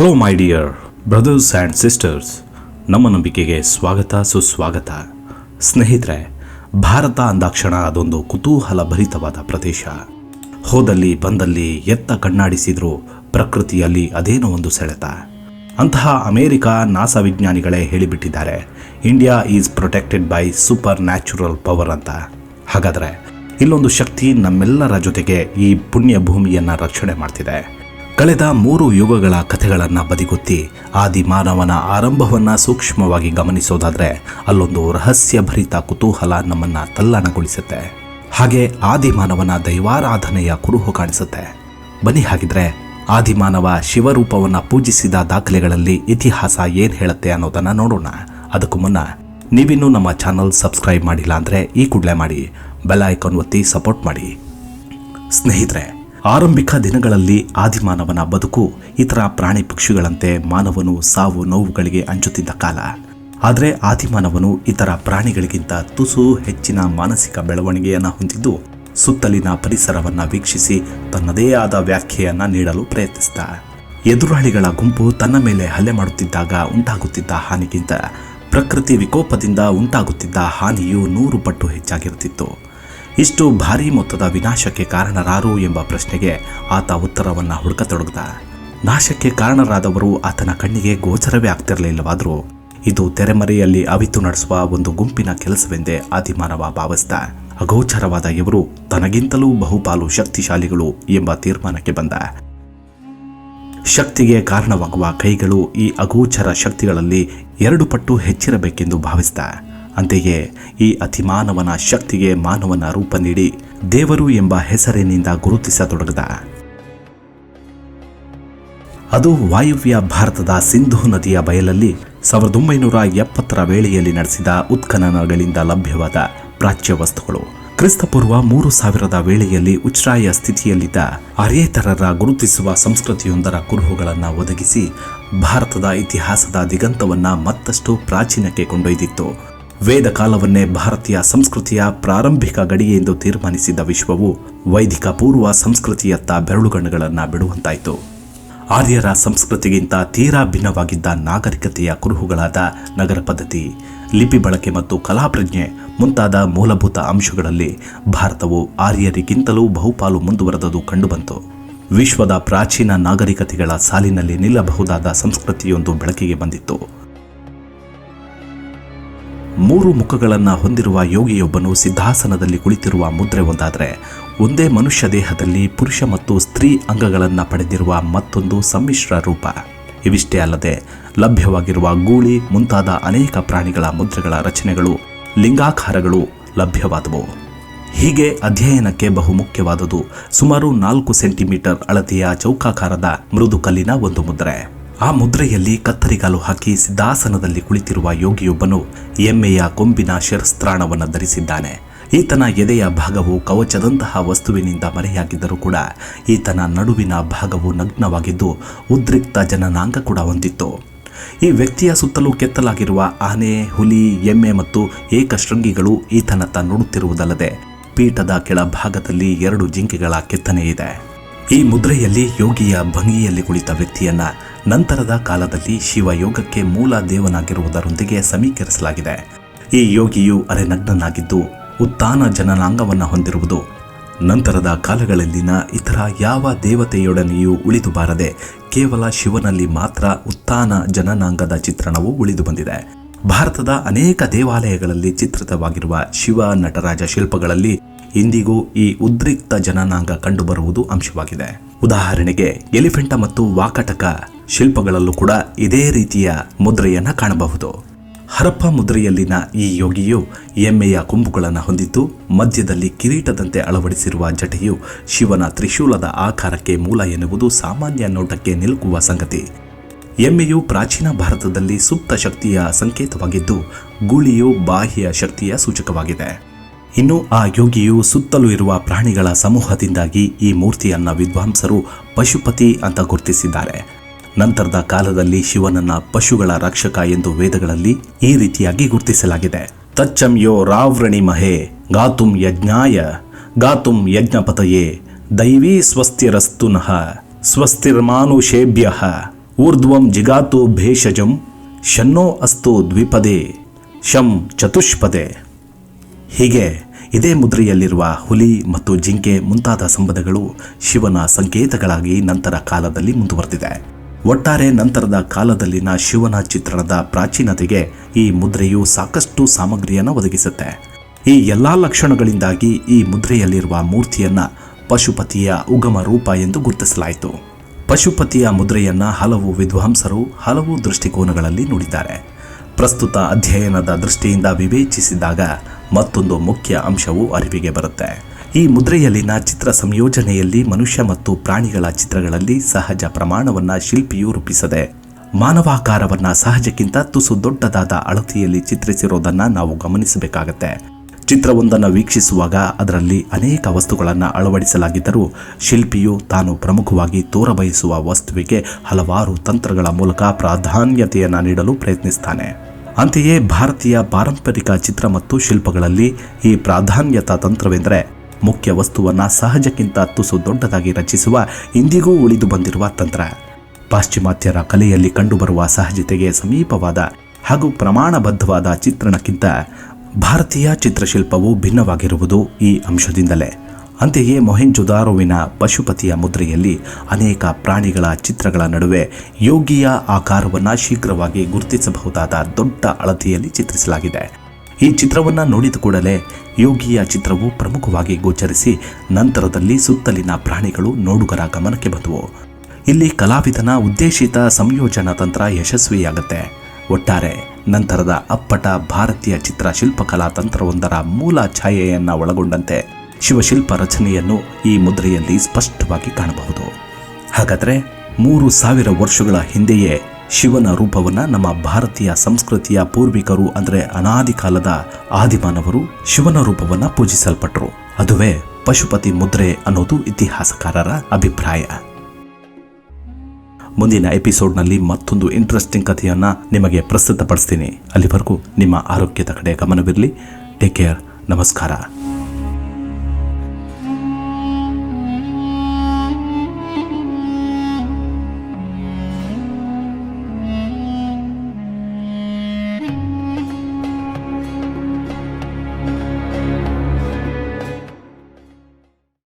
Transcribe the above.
Hello my dear brothers and sisters ನಮ್ಮ ನಂಬಿಕೆಗೆ ಸ್ವಾಗತ, ಸುಸ್ವಾಗತ. ಸ್ನೇಹಿತರೆ, ಭಾರತ ಅಂದಾಕ್ಷಣ ಅದೊಂದು ಕುತೂಹಲ ಭರಿತವಾದ ಪ್ರದೇಶ. ಹೋದಲ್ಲಿ ಬಂದಲ್ಲಿ ಎತ್ತ ಕಣ್ಣಾಡಿಸಿದ್ರೂ ಪ್ರಕೃತಿಯಲ್ಲಿ ಅದೇನೋ ಒಂದು ಸೆಳೆತ. ಅಂತಹ ಅಮೇರಿಕ ನಾಸಾ ವಿಜ್ಞಾನಿಗಳೇ ಹೇಳಿಬಿಟ್ಟಿದ್ದಾರೆ India is protected by supernatural power ಅಂತ. ಹಾಗಾದರೆ, ಇಲ್ಲೊಂದು ಶಕ್ತಿ ನಮ್ಮೆಲ್ಲರ ಜೊತೆಗೆ ಈ ಪುಣ್ಯ ಭೂಮಿಯನ್ನು ರಕ್ಷಣೆ ಮಾಡ್ತಿದೆ. ಕಳೆದ ಮೂರು ಯುಗಗಳ ಕಥೆಗಳನ್ನು ಬದಿಗೊತ್ತಿ ಆದಿ ಮಾನವನ ಆರಂಭವನ್ನು ಸೂಕ್ಷ್ಮವಾಗಿ ಗಮನಿಸೋದಾದರೆ ಅಲ್ಲೊಂದು ರಹಸ್ಯಭರಿತ ಕುತೂಹಲ ನಮ್ಮನ್ನು ತಲ್ಲಣಗೊಳಿಸುತ್ತೆ. ಹಾಗೆ ಆದಿಮಾನವನ ದೈವಾರಾಧನೆಯ ಕುರುಹು ಕಾಣಿಸುತ್ತೆ. ಬನ್ನಿ ಹಾಗಿದ್ರೆ ಆದಿಮಾನವ ಶಿವರೂಪವನ್ನು ಪೂಜಿಸಿದ ದಾಖಲೆಗಳಲ್ಲಿ ಇತಿಹಾಸ ಏನು ಹೇಳುತ್ತೆ ಅನ್ನೋದನ್ನು ನೋಡೋಣ. ಅದಕ್ಕೂ ಮುನ್ನ ನೀವಿನ್ನೂ ನಮ್ಮ ಚಾನಲ್ ಸಬ್ಸ್ಕ್ರೈಬ್ ಮಾಡಿಲ್ಲ ಅಂದರೆ ಈ ಕೂಡಲೇ ಮಾಡಿ, ಬೆಲ್ ಐಕಾನ್ ಒತ್ತಿ ಸಪೋರ್ಟ್ ಮಾಡಿ. ಸ್ನೇಹಿತರೆ ಆರಂಭಿಕ ದಿನಗಳಲ್ಲಿ ಆದಿಮಾನವನ ಬದುಕು ಇತರ ಪ್ರಾಣಿ ಪಕ್ಷಿಗಳಂತೆ ಮಾನವನು ಸಾವು ನೋವುಗಳಿಗೆ ಅಂಚುತ್ತಿದ್ದ ಕಾಲ. ಆದರೆ ಆದಿಮಾನವನು ಇತರ ಪ್ರಾಣಿಗಳಿಗಿಂತ ತುಸು ಹೆಚ್ಚಿನ ಮಾನಸಿಕ ಬೆಳವಣಿಗೆಯನ್ನು ಹೊಂದಿದ್ದು ಸುತ್ತಲಿನ ಪರಿಸರವನ್ನು ವೀಕ್ಷಿಸಿ ತನ್ನದೇ ಆದ ವ್ಯಾಖ್ಯೆಯನ್ನು ನೀಡಲು ಪ್ರಯತ್ನಿಸಿದ. ಎದುರಾಳಿಗಳ ಗುಂಪು ತನ್ನ ಮೇಲೆ ಹಲ್ಲೆ ಮಾಡುತ್ತಿದ್ದಾಗ ಉಂಟಾಗುತ್ತಿದ್ದ ಹಾನಿಗಿಂತ ಪ್ರಕೃತಿ ವಿಕೋಪದಿಂದ ಉಂಟಾಗುತ್ತಿದ್ದ ಹಾನಿಯು ನೂರು ಪಟ್ಟು ಹೆಚ್ಚಾಗಿರುತ್ತಿತ್ತು. ಇಷ್ಟು ಭಾರೀ ಮೊತ್ತದ ವಿನಾಶಕ್ಕೆ ಕಾರಣರಾರು ಎಂಬ ಪ್ರಶ್ನೆಗೆ ಆತ ಉತ್ತರವನ್ನು ಹುಡುಕತೊಡಗಿದ. ನಾಶಕ್ಕೆ ಕಾರಣರಾದವರು ಆತನ ಕಣ್ಣಿಗೆ ಗೋಚರವೇ ಆಗ್ತಿರಲಿಲ್ಲವಾದರೂ, ಇದು ತೆರೆಮರೆಯಲ್ಲಿ ಅವಿತು ನಡೆಸುವ ಒಂದು ಗುಂಪಿನ ಕೆಲಸವೆಂದೇ ಆದಿಮಾನವ ಭಾವಿಸಿದ. ಅಗೋಚರವಾದ ಇವರು ತನಗಿಂತಲೂ ಬಹುಪಾಲು ಶಕ್ತಿಶಾಲಿಗಳು ಎಂಬ ತೀರ್ಮಾನಕ್ಕೆ ಬಂದ. ಶಕ್ತಿಗೆ ಕಾರಣವಾಗುವ ಕೈಗಳು ಈ ಅಗೋಚರ ಶಕ್ತಿಗಳಲ್ಲಿ ಎರಡು ಪಟ್ಟು ಹೆಚ್ಚಿರಬೇಕೆಂದು ಭಾವಿಸಿದ. ಅಂತೆಯೇ ಈ ಅತಿಮಾನವನ ಶಕ್ತಿಗೆ ಮಾನವನ ರೂಪ ನೀಡಿ ದೇವರು ಎಂಬ ಹೆಸರಿನಿಂದ ಗುರುತಿಸತೊಡಗದ. ಅದು ವಾಯುವ್ಯ ಭಾರತದ ಸಿಂಧೂ ನದಿಯ ಬಯಲಲ್ಲಿ ಸಾವಿರದ ಒಂಬೈನೂರ ಎಪ್ಪತ್ತರ ವೇಳೆಯಲ್ಲಿ ನಡೆಸಿದ ಉತ್ಖನನಗಳಿಂದ ಲಭ್ಯವಾದ ಪ್ರಾಚ್ಯ ವಸ್ತುಗಳು. ಕ್ರಿಸ್ತಪೂರ್ವ ಮೂರು ಸಾವಿರದ ವೇಳೆಯಲ್ಲಿ ಉಚ್ಛ್ರಾಯ ಸ್ಥಿತಿಯಲ್ಲಿದ್ದ ಅರ್ಯೇತರರ ಗುರುತಿಸುವ ಸಂಸ್ಕೃತಿಯೊಂದರ ಕುರುಹುಗಳನ್ನು ಒದಗಿಸಿ ಭಾರತದ ಇತಿಹಾಸದ ದಿಗಂತವನ್ನು ಮತ್ತಷ್ಟು ಪ್ರಾಚೀನಕ್ಕೆ ಕೊಂಡೊಯ್ದಿತ್ತು. ವೇದ ಕಾಲವನ್ನೇ ಭಾರತೀಯ ಸಂಸ್ಕೃತಿಯ ಪ್ರಾರಂಭಿಕ ಗಡಿ ಎಂದು ತೀರ್ಮಾನಿಸಿದ್ದ ವಿಶ್ವವು ವೈದಿಕ ಪೂರ್ವ ಸಂಸ್ಕೃತಿಯತ್ತ ಬೆರಳುಗಣ್ಣುಗಳನ್ನು ಬಿಡುವಂತಾಯಿತು. ಆರ್ಯರ ಸಂಸ್ಕೃತಿಗಿಂತ ತೀರಾ ಭಿನ್ನವಾಗಿದ್ದ ನಾಗರಿಕತೆಯ ಕುರುಹುಗಳಾದ ನಗರ ಪದ್ಧತಿ ಲಿಪಿ ಬಳಕೆ ಮತ್ತು ಕಲಾಪ್ರಜ್ಞೆ ಮುಂತಾದ ಮೂಲಭೂತ ಅಂಶಗಳಲ್ಲಿ ಭಾರತವು ಆರ್ಯರಿಗಿಂತಲೂ ಬಹುಪಾಲು ಮುಂದುವರೆದದು ಕಂಡುಬಂತು. ವಿಶ್ವದ ಪ್ರಾಚೀನ ನಾಗರಿಕತೆಗಳ ಸಾಲಿನಲ್ಲಿ ನಿಲ್ಲಬಹುದಾದ ಸಂಸ್ಕೃತಿಯೊಂದು ಬೆಳಕಿಗೆ ಬಂದಿತ್ತು. ಮೂರು ಮುಖಗಳನ್ನು ಹೊಂದಿರುವ ಯೋಗಿಯೊಬ್ಬನು ಸಿದ್ಧಾಸನದಲ್ಲಿ ಕುಳಿತಿರುವ ಮುದ್ರೆ ಒಂದಾದರೆ, ಒಂದೇ ಮನುಷ್ಯ ದೇಹದಲ್ಲಿ ಪುರುಷ ಮತ್ತು ಸ್ತ್ರೀ ಅಂಗಗಳನ್ನು ಪಡೆದಿರುವ ಮತ್ತೊಂದು ಸಮ್ಮಿಶ್ರ ರೂಪ. ಇವಿಷ್ಟೇ ಅಲ್ಲದೆ, ಲಭ್ಯವಾಗಿರುವ ಗೂಳಿ, ಮುಂತಾದ ಅನೇಕ ಪ್ರಾಣಿಗಳ ಮುದ್ರೆಗಳ ರಚನೆಗಳು, ಲಿಂಗಾಕಾರಗಳು ಲಭ್ಯವಾದವು. ಹೀಗೆ ಅಧ್ಯಯನಕ್ಕೆ ಬಹುಮುಖ್ಯವಾದುದು ಸುಮಾರು ನಾಲ್ಕು ಸೆಂಟಿಮೀಟರ್ ಅಳತೆಯ ಚೌಕಾಕಾರದ ಮೃದು ಕಲ್ಲಿನ ಒಂದು ಮುದ್ರೆ. ಆ ಮುದ್ರೆಯಲ್ಲಿ ಕತ್ತರಿಗಾಲು ಹಾಕಿ ಸಿದ್ಧಾಸನದಲ್ಲಿ ಕುಳಿತಿರುವ ಯೋಗಿಯೊಬ್ಬನು ಎಮ್ಮೆಯ ಕೊಂಬಿನ ಶಿರಸ್ತ್ರಾಣವನ್ನು ಧರಿಸಿದ್ದಾನೆ. ಈತನ ಎದೆಯ ಭಾಗವು ಕವಚದಂತಹ ವಸ್ತುವಿನಿಂದ ಮರೆಯಾಗಿದ್ದರೂ ಕೂಡ ಈತನ ನಡುವಿನ ಭಾಗವು ನಗ್ನವಾಗಿದ್ದು ಉದ್ರಿಕ್ತ ಜನನಾಂಗ ಕೂಡ ಹೊಂದಿತ್ತು. ಈ ವ್ಯಕ್ತಿಯ ಸುತ್ತಲೂ ಕೆತ್ತಲಾಗಿರುವ ಆನೆ, ಹುಲಿ, ಎಮ್ಮೆ ಮತ್ತು ಏಕಶೃಂಗಿಗಳು ಈತನತ್ತ ನೋಡುತ್ತಿರುವುದಲ್ಲದೆ ಪೀಠದ ಕೆಳಭಾಗದಲ್ಲಿ ಎರಡು ಜಿಂಕೆಗಳ ಕೆತ್ತನೆ ಇದೆ. ಈ ಮುದ್ರೆಯಲ್ಲಿ ಯೋಗಿಯ ಭಂಗಿಯಲ್ಲಿ ಕುಳಿತ ವ್ಯಕ್ತಿಯನ್ನ ನಂತರದ ಕಾಲದಲ್ಲಿ ಶಿವಯೋಗಕ್ಕೆ ಮೂಲ ದೇವನಾಗಿರುವುದರೊಂದಿಗೆ ಸಮೀಕರಿಸಲಾಗಿದೆ. ಈ ಯೋಗಿಯು ಅರೆನಗ್ನನಾಗಿದ್ದು ಉತ್ತಾನ ಜನನಾಂಗವನ್ನು ಹೊಂದಿರುವುದು. ನಂತರದ ಕಾಲಗಳಲ್ಲಿನ ಇತರ ಯಾವ ದೇವತೆಯೊಡನೆಯೂ ಉಳಿದು ಬಾರದೆ ಕೇವಲ ಶಿವನಲ್ಲಿ ಮಾತ್ರ ಉತ್ತಾನ ಜನನಾಂಗದ ಚಿತ್ರಣವು ಉಳಿದು ಬಂದಿದೆ. ಭಾರತದ ಅನೇಕ ದೇವಾಲಯಗಳಲ್ಲಿ ಚಿತ್ರಿತವಾಗಿರುವ ಶಿವ ನಟರಾಜ ಶಿಲ್ಪಗಳಲ್ಲಿ ಇಂದಿಗೂ ಈ ಉದ್ರಿಕ್ತ ಜನನಾಂಗ ಕಂಡುಬರುವುದು ಅಂಶವಾಗಿದೆ. ಉದಾಹರಣೆಗೆ, ಎಲಿಫೆಂಟ ಮತ್ತು ವಾಕಟಕ ಶಿಲ್ಪಗಳಲ್ಲೂ ಕೂಡ ಇದೇ ರೀತಿಯ ಮುದ್ರೆಯನ್ನು ಕಾಣಬಹುದು. ಹರಪ್ಪ ಮುದ್ರೆಯಲ್ಲಿನ ಈ ಯೋಗಿಯು ಎಮ್ಮೆಯ ಕೊಂಬುಗಳನ್ನು ಹೊಂದಿದ್ದು, ಮಧ್ಯದಲ್ಲಿ ಕಿರೀಟದಂತೆ ಅಳವಡಿಸಿರುವ ಜಟೆಯು ಶಿವನ ತ್ರಿಶೂಲದ ಆಕಾರಕ್ಕೆ ಮೂಲ ಎನ್ನುವುದು ಸಾಮಾನ್ಯ ನೋಟಕ್ಕೆ ನಿಲುಕುವ ಸಂಗತಿ. ಎಮ್ಮೆಯು ಪ್ರಾಚೀನ ಭಾರತದಲ್ಲಿ ಸುಪ್ತ ಶಕ್ತಿಯ ಸಂಕೇತವಾಗಿದ್ದು, ಗೂಳಿಯು ಬಾಹ್ಯ ಶಕ್ತಿಯ ಸೂಚಕವಾಗಿದೆ. ಇನ್ನು ಆ ಯೋಗಿಯು ಸುತ್ತಲೂ ಇರುವ ಪ್ರಾಣಿಗಳ ಸಮೂಹದಿಂದಾಗಿ ಈ ಮೂರ್ತಿಯನ್ನ ವಿದ್ವಾಂಸರು ಪಶುಪತಿ ಅಂತ ಗುರುತಿಸಿದ್ದಾರೆ. ನಂತರದ ಕಾಲದಲ್ಲಿ ಶಿವನನ್ನ ಪಶುಗಳ ರಕ್ಷಕ ಎಂದು ವೇದಗಳಲ್ಲಿ ಈ ರೀತಿಯಾಗಿ ಗುರುತಿಸಲಾಗಿದೆ. ತಚ್ಚಂ ಯೋ ರಾವ್ರಣಿ ಮಹೆ ಗಾತುಂ ಯಜ್ಞಾಯ ಗಾತುಂ ಯಜ್ಞಪತಯೇ, ದೈವೀ ಸ್ವಸ್ತಿರಸ್ತುನಃ ಸ್ವಸ್ತಿರ್ಮಾನುಷೇಭ್ಯ ಊರ್ಧ್ವಂ ಜಿಗಾತು ಭೇಷಜಂ ಶನ್ನೋ ಅಸ್ತು ದ್ವಿಪದೇ, ಶಂ ಚತುಷ್ಪದೇ। ಹೀಗೆ ಇದೇ ಮುದ್ರೆಯಲ್ಲಿರುವ ಹುಲಿ ಮತ್ತು ಜಿಂಕೆ ಮುಂತಾದ ಸಂಬಂಧಗಳು ಶಿವನ ಸಂಕೇತಗಳಾಗಿ ನಂತರ ಕಾಲದಲ್ಲಿ ಮುಂದುವರೆದಿದೆ. ಒಟ್ಟಾರೆ ನಂತರದ ಕಾಲದಲ್ಲಿನ ಶಿವನ ಚಿತ್ರಣದ ಪ್ರಾಚೀನತೆಗೆ ಈ ಮುದ್ರೆಯು ಸಾಕಷ್ಟು ಸಾಮಗ್ರಿಯನ್ನು ಒದಗಿಸುತ್ತೆ. ಈ ಎಲ್ಲಾ ಲಕ್ಷಣಗಳಿಂದಾಗಿ ಈ ಮುದ್ರೆಯಲ್ಲಿರುವ ಮೂರ್ತಿಯನ್ನ ಪಶುಪತಿಯ ಉಗಮ ರೂಪ ಎಂದು ಗುರುತಿಸಲಾಯಿತು. ಪಶುಪತಿಯ ಮುದ್ರೆಯನ್ನ ಹಲವು ವಿದ್ವಾಂಸರು ಹಲವು ದೃಷ್ಟಿಕೋನಗಳಲ್ಲಿ ನೋಡಿದ್ದಾರೆ. ಪ್ರಸ್ತುತ ಅಧ್ಯಯನದ ದೃಷ್ಟಿಯಿಂದ ವಿವೇಚಿಸಿದಾಗ ಮತ್ತೊಂದು ಮುಖ್ಯ ಅಂಶವು ಅರಿವಿಗೆ ಬರುತ್ತೆ. ಈ ಮುದ್ರೆಯಲ್ಲಿನ ಚಿತ್ರ ಸಂಯೋಜನೆಯಲ್ಲಿ ಮನುಷ್ಯ ಮತ್ತು ಪ್ರಾಣಿಗಳ ಚಿತ್ರಗಳಲ್ಲಿ ಸಹಜ ಪ್ರಮಾಣವನ್ನು ಶಿಲ್ಪಿಯು ರೂಪಿಸದೆ, ಮಾನವಾಕಾರವನ್ನ ಸಹಜಕ್ಕಿಂತ ತುಸು ದೊಡ್ಡದಾದ ಅಳತೆಯಲ್ಲಿ ಚಿತ್ರಿಸಿರೋದನ್ನು ನಾವು ಗಮನಿಸಬೇಕಾಗತ್ತೆ. ಚಿತ್ರವೊಂದನ್ನು ವೀಕ್ಷಿಸುವಾಗ ಅದರಲ್ಲಿ ಅನೇಕ ವಸ್ತುಗಳನ್ನು ಅಳವಡಿಸಲಾಗಿದ್ದರೂ ಶಿಲ್ಪಿಯು ತಾನು ಪ್ರಮುಖವಾಗಿ ತೋರಬಯಸುವ ವಸ್ತುವಿಗೆ ಹಲವಾರು ತಂತ್ರಗಳ ಮೂಲಕ ಪ್ರಾಧಾನ್ಯತೆಯನ್ನು ನೀಡಲು ಪ್ರಯತ್ನಿಸ್ತಾನೆ. ಅಂತೆಯೇ ಭಾರತೀಯ ಪಾರಂಪರಿಕ ಚಿತ್ರ ಮತ್ತು ಶಿಲ್ಪಗಳಲ್ಲಿ ಈ ಪ್ರಾಧಾನ್ಯತಾ ತಂತ್ರವೆಂದರೆ ಮುಖ್ಯ ವಸ್ತುವನ್ನು ಸಹಜಕ್ಕಿಂತ ತುಸು ದೊಡ್ಡದಾಗಿ ರಚಿಸುವ ಇಂದಿಗೂ ಉಳಿದು ಬಂದಿರುವ ತಂತ್ರ. ಪಾಶ್ಚಿಮಾತ್ಯರ ಕಲೆಯಲ್ಲಿ ಕಂಡುಬರುವ ಸಹಜತೆಗೆ ಸಮೀಪವಾದ ಹಾಗೂ ಪ್ರಮಾಣಬದ್ಧವಾದ ಚಿತ್ರಣಕ್ಕಿಂತ ಭಾರತೀಯ ಚಿತ್ರಶಿಲ್ಪವು ಭಿನ್ನವಾಗಿರುವುದು ಈ ಅಂಶದಿಂದಲೇ. ಅಂತೆಯೇ ಮೊಹೆಂಜುದಾರೋವಿನ ಪಶುಪತಿಯ ಮುದ್ರೆಯಲ್ಲಿ ಅನೇಕ ಪ್ರಾಣಿಗಳ ಚಿತ್ರಗಳ ನಡುವೆ ಯೋಗಿಯ ಆಕಾರವನ್ನು ಶೀಘ್ರವಾಗಿ ಗುರುತಿಸಬಹುದಾದ ದೊಡ್ಡ ಅಳತೆಯಲ್ಲಿ ಚಿತ್ರಿಸಲಾಗಿದೆ. ಈ ಚಿತ್ರವನ್ನು ನೋಡಿದ ಕೂಡಲೇ ಯೋಗಿಯ ಚಿತ್ರವು ಪ್ರಮುಖವಾಗಿ ಗೋಚರಿಸಿ ನಂತರದಲ್ಲಿ ಸುತ್ತಲಿನ ಪ್ರಾಣಿಗಳು ನೋಡುಗರ ಗಮನಕ್ಕೆ ಬಂದವು. ಇಲ್ಲಿ ಕಲಾವಿದನ ಉದ್ದೇಶಿತ ಸಂಯೋಜನಾ ತಂತ್ರ ಯಶಸ್ವಿಯಾಗುತ್ತೆ. ಒಟ್ಟಾರೆ ನಂತರದ ಅಪ್ಪಟ ಭಾರತೀಯ ಚಿತ್ರ ಶಿಲ್ಪಕಲಾ ತಂತ್ರವೊಂದರ ಮೂಲ ಛಾಯೆಯನ್ನು ಒಳಗೊಂಡಂತೆ ಶಿವಶಿಲ್ಪ ರಚನೆಯನ್ನು ಈ ಮುದ್ರೆಯಲ್ಲಿ ಸ್ಪಷ್ಟವಾಗಿ ಕಾಣಬಹುದು. ಹಾಗಾದರೆ ಮೂರು ಸಾವಿರ ವರ್ಷಗಳ ಹಿಂದೆಯೇ ಶಿವನ ರೂಪವನ್ನು ನಮ್ಮ ಭಾರತೀಯ ಸಂಸ್ಕೃತಿಯ ಪೂರ್ವಿಕರು ಅಂದರೆ ಅನಾದಿ ಕಾಲದ ಆದಿಮಾನವರು ಶಿವನ ರೂಪವನ್ನು ಪೂಜಿಸಲ್ಪಟ್ಟರು ಅದುವೇ ಪಶುಪತಿ ಮುದ್ರೆ ಅನ್ನೋದು ಇತಿಹಾಸಕಾರರ ಅಭಿಪ್ರಾಯ. ಮುಂದಿನ ಎಪಿಸೋಡ್ನಲ್ಲಿ ಮತ್ತೊಂದು ಇಂಟ್ರೆಸ್ಟಿಂಗ್ ಕಥೆಯನ್ನು ನಿಮಗೆ ಪ್ರಸ್ತುತಪಡಿಸ್ತೀನಿ. ಅಲ್ಲಿವರೆಗೂ ನಿಮ್ಮ ಆರೋಗ್ಯದ ಕಡೆ ಗಮನವಿರಲಿ. Take care. ನಮಸ್ಕಾರ.